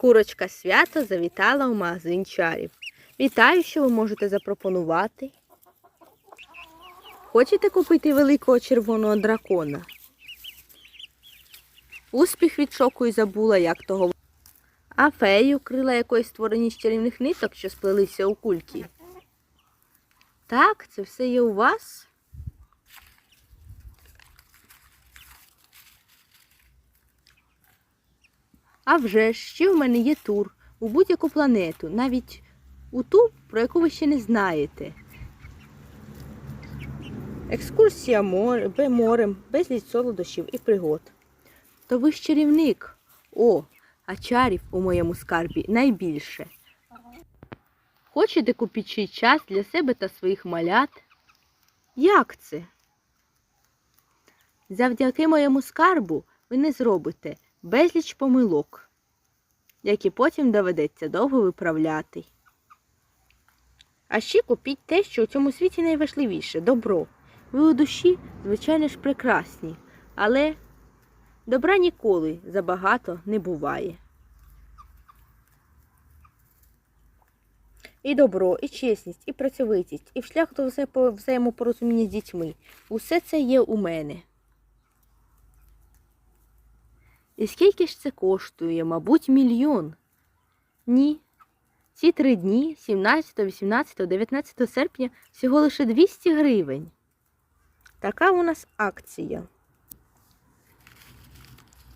Курочка свято завітала у магазин чарів. Вітаю, що ви можете запропонувати. Хочете купити великого червоного дракона? Успіх від шоку і забула, як того. А фею крила якоїсь створені з чарівних ниток, що сплелися у кульки. Так, це все є у вас? А вже ж, ще в мене є тур у будь-яку планету, навіть у ту, про яку ви ще не знаєте. Екскурсія море, морем, безліч солодощів і пригод. То ви ж чарівник. О, а чарів у моєму скарбі найбільше. Хочете купити час для себе та своїх малят? Як це? Завдяки моєму скарбу ви не зробите безліч помилок, які потім доведеться довго виправляти. А ще купіть те, що у цьому світі найважливіше добро. Ви у душі, звичайно ж, прекрасні, але добра ніколи забагато не буває. І добро, і чесність, і працьовитість, і шлях до взаємопорозуміння з дітьми. Усе це є у мене. І скільки ж це коштує? Мабуть, мільйон. Ні. Ці три дні, 17, 18, 19 серпня, всього лише 200 гривень. Така у нас акція.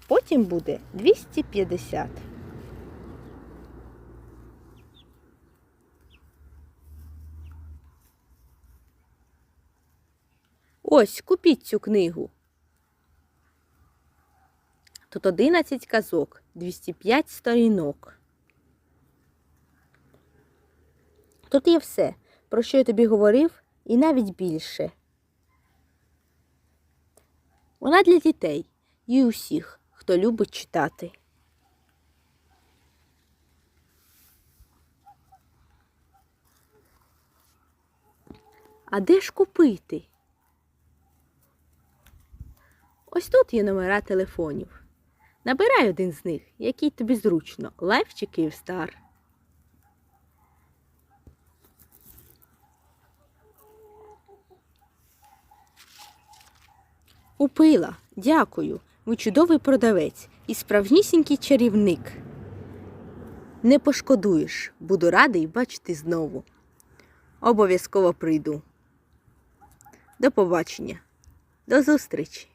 Потім буде 250. Ось, купіть цю книгу. Тут 11 казок, 205 сторінок. Тут є все, про що я тобі говорив, і навіть більше. Вона для дітей і усіх, хто любить читати. А де ж купити? Ось тут є номера телефонів. Набирай один з них, який тобі зручно, Лайф чи Київстар. Купила, дякую. Ви чудовий продавець і справжнісінький чарівник. Не пошкодуєш, буду радий бачити знову. Обов'язково прийду. До побачення. До зустрічі!